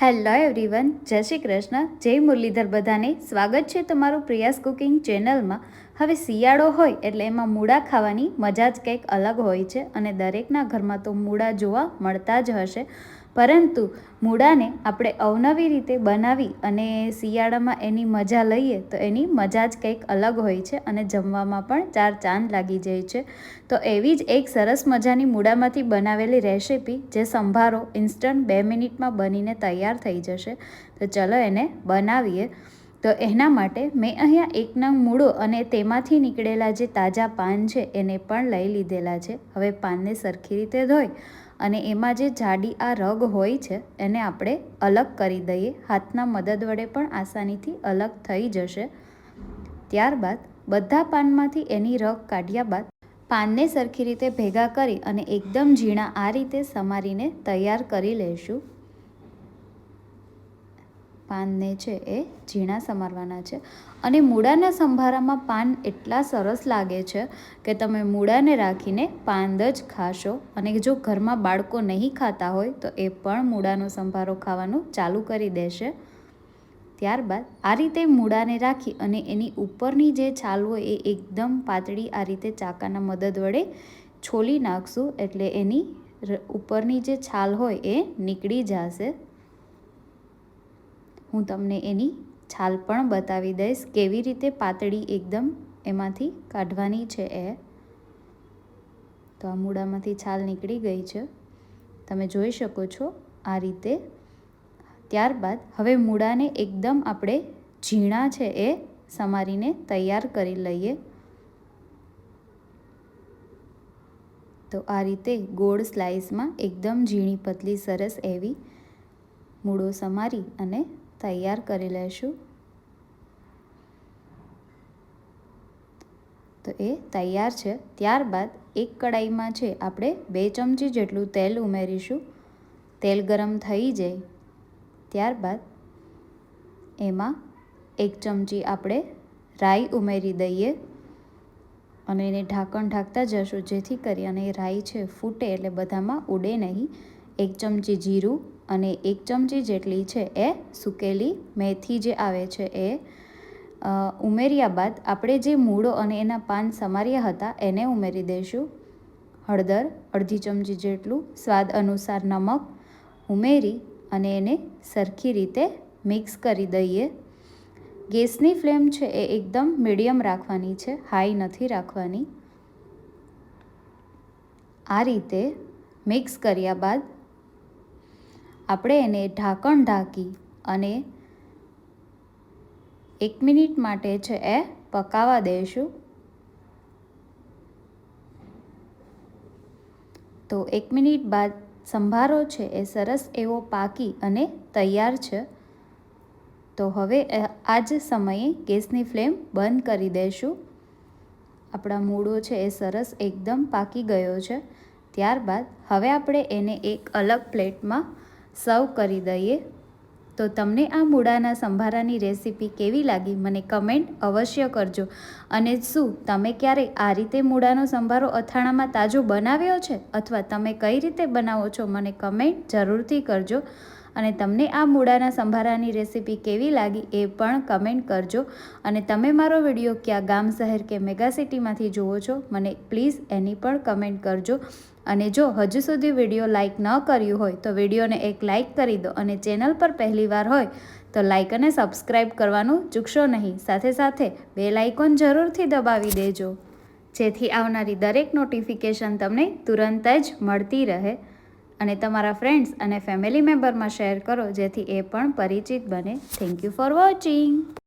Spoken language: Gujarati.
હેલો એવરીવન, જય શ્રી કૃષ્ણ. જય મુરલીધર બધાને સ્વાગત છે તમારું પ્રિયાસ કુકિંગ ચેનલમાં. હવે શિયાળો હોય એટલે એમાં મૂળા ખાવાની મજા જ કંઈક અલગ હોય છે અને દરેકના ઘરમાં તો મૂળા જોવા મળતા જ હશે. પરંતુ મૂળાને આપણે અવનવી રીતે બનાવી અને શિયાળામાં એની મજા લઈએ તો એની મજા જ કંઈક અલગ હોય છે અને જમવામાં પણ ચાર ચાંદ લાગી જાય છે. તો એવી જ એક સરસ મજાની મૂળામાંથી બનાવેલી રેસીપી જે સંભારો ઇન્સ્ટન્ટ બે મિનિટમાં બનીને તૈયાર થઈ જશે. તો ચલો એને બનાવીએ. તો એના માટે મેં અહીંયા એક નંગ મૂળો અને તેમાંથી નીકળેલા જે તાજા પાન છે એને પણ લઈ લીધેલા છે. હવે પાનને સરખી રીતે ધોઈ અને એમાં જે જાડી આ રગ હોય છે, એને આપણે અલગ કરી દઈએ. હાથના મદદ વડે પણ આસાનીથી અલગ થઈ જશે. ત્યારબાદ બધા પાનમાંથી એની રગ કાઢ્યા બાદ પાનને સરખી રીતે ભેગા કરી અને એકદમ ઝીણા આ રીતે સમારીને તૈયાર કરી લઈશું પાનને છે એ ઝીણા સમારવાના છે. અને મૂળાના સંભારામાં પાન એટલા સરસ લાગે છે કે તમે મૂળાને રાખીને પાન જ ખાશો. અને જો ઘરમાં બાળકો નહીં ખાતા હોય, તો એ પણ મૂળાનો સંભારો ખાવાનું ચાલુ કરી દેશે. ત્યારબાદ આ રીતે મૂળાને રાખી અને એની ઉપરની જે છાલ હોય, એ એકદમ પાતળી આ રીતે ચાકાના મદદ વડે છોલી નાખશું એટલે એની ઉપરની જે છાલ હોય, એ નીકળી જશે. હું તમને એની છાલ પણ બતાવી દઈશ કેવી રીતે પાતળી એકદમ એમાંથી કાઢવાની છે એ. તો આ મૂળામાંથી છાલ નીકળી ગઈ છે. તમે જોઈ શકો છો આ રીતે. ત્યારબાદ હવે મૂળાને એકદમ આપણે ઝીણા છે એ સમારીને તૈયાર કરી લઈએ. તો આ રીતે ગોળ સ્લાઇસમાં એકદમ ઝીણી, પતલી, સરસ એવી મૂળો સમારી અને તૈયાર કરી લઈશું તો એ તૈયાર છે. ત્યારબાદ એક કડાઈમાં છે આપણે બે ચમચી જેટલું તેલ ઉમેરીશું. તેલ ગરમ થઈ જાય. ત્યારબાદ એમાં એક ચમચી આપણે રાઈ ઉમેરી દઈએ અને એને ઢાંકણ ઢાંકતા જશું જેથી કરી અને રાઈ છે ફૂટે એટલે બધામાં ઉડે નહીં. એક ચમચી જીરું અને એક ચમચી જેટલી છે એ સૂકેલી મેથી જે આવે છે એ ઉમેર્યા બાદ આપણે જે મૂળો અને એના પાન સમાર્યા હતા એને ઉમેરી દઈશું. હળદર અડધી ચમચી જેટલું, સ્વાદ અનુસાર નમક ઉમેરી અને એને સરખી રીતે મિક્સ કરી દઈએ. ગેસની ફ્લેમ છે એ એકદમ મીડિયમ રાખવાની છે, હાઈ નથી રાખવાની. આ રીતે મિક્સ કર્યા બાદ આપણે એને ઢાંકણ ઢાંકી અને એક મિનિટ માટે છે એ પકાવવા દઈશું તો એક મિનિટ બાદ સંભારો છે એ સરસ એવો પાકી અને તૈયાર છે. તો હવે આ જ સમયે ગેસની ફ્લેમ બંધ કરી દઈશું આપણા મૂળો છે એ સરસ એકદમ પાકી ગયો છે. ત્યારબાદ હવે આપણે એને એક અલગ પ્લેટમાં સર્વ કરી દઈએ? તો તમને આ મૂળાના સંભારાની રેસીપી કેવી લાગી? મને કમેન્ટ અવશ્ય કરજો. અને શું, તમે ક્યારેય આ રીતે મૂળાનો સંભારો અથાણામાં તાજો બનાવ્યો છે? અથવા તમે કઈ રીતે બનાવો છો? મને કમેન્ટ જરૂરથી કરજો. અને તમને આ મૂળાના સંભારાની રેસીપી કેવી લાગી એ પણ કમેન્ટ કરજો. અને તમે મારો વીડિયો ક્યાં ગામ, શહેર કે મેગા સિટીમાંથી જુઓ છો, મને પ્લીઝ એની પણ કમેન્ટ કરજો. અને જો હજુ સુધી વીડિયો લાઇક ન કર્યું હોય તો વિડીયોને એક લાઇક કરી દો અને ચેનલ પર પહેલીવાર હોય તો લાઇક અને સબસ્ક્રાઇબ કરવાનું ચૂકશો નહીં. સાથે સાથે બે લાઇકોન જરૂરથી દબાવી દેજો. જેથી આવનારી દરેક નોટિફિકેશન તમને તુરંત જ મળતી રહે. અને તમારા ફ્રેન્ડ્સ અને ફેમિલી મેમ્બરમાં શેર કરો જેથી એ પણ પરિચિત બને. Thank you for watching